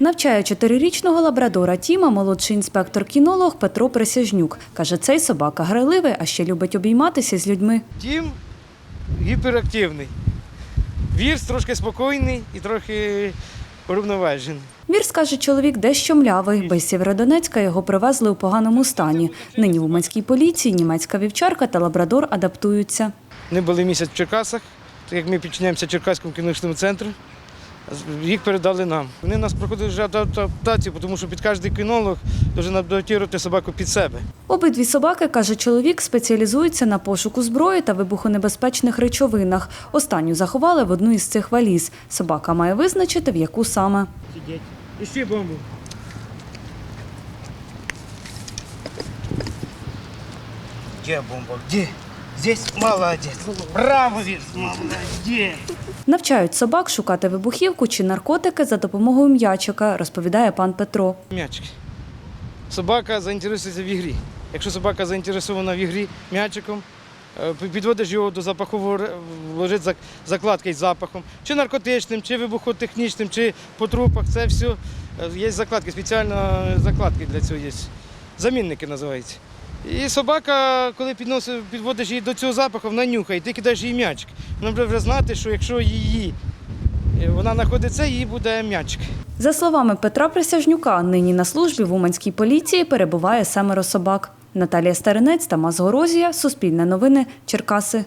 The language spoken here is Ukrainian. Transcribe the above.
Навчає чотирирічного лабрадора Тіма молодший інспектор-кінолог Петро Присяжнюк. Каже, цей собака грайливий, а ще любить обійматися з людьми. Тім гіперактивний. Вірс трошки спокійний і трохи урівноважений. Вірс каже, чоловік дещо млявий, бо з Сєвєродонецька його привезли у поганому стані. Нині в Уманській поліції німецька вівчарка та лабрадор адаптуються. Вони були місяць в Черкасах, так як ми підчиняємося Черкаському кінологічному центру. Їх передали нам. Вони нас проходили вже адаптацію, тому що під кожен кінолог повинен адаптувати собаку під себе. Обидві собаки, каже чоловік, спеціалізуються на пошуку зброї та вибухонебезпечних речовинах. Останню заховали в одну із цих валіз. Собака має визначити, в яку саме. Сидіть. І бомбу. Где бомба? Где? Здесь молодец. Браво, Вирс, молодец. Навчають собак шукати вибухівку чи наркотики за допомогою м'ячика, розповідає пан Петро. М'ячики. Собака заінтересується в ігрі. Якщо собака заінтересована в ігрі м'ячиком, е, підводиш його до запахового зак- закладки із запахом, чи наркотичним, чи вибухотехнічним, чи по трупах. Це все е, є закладки, спеціально закладки для цього є. Замінники називаються. І собака, коли підносиш, підводиш її до цього запаху, вона нюхає, ти кидаєш їй м'ячик. Вона буде вже знати, що якщо її е, вона знаходиться, їй буде м'ячик. За словами Петра Присяжнюка, нині на службі в Уманській поліції перебуває семеро собак. Наталія Старинець, Тамас Горозія, Суспільне новини, Черкаси.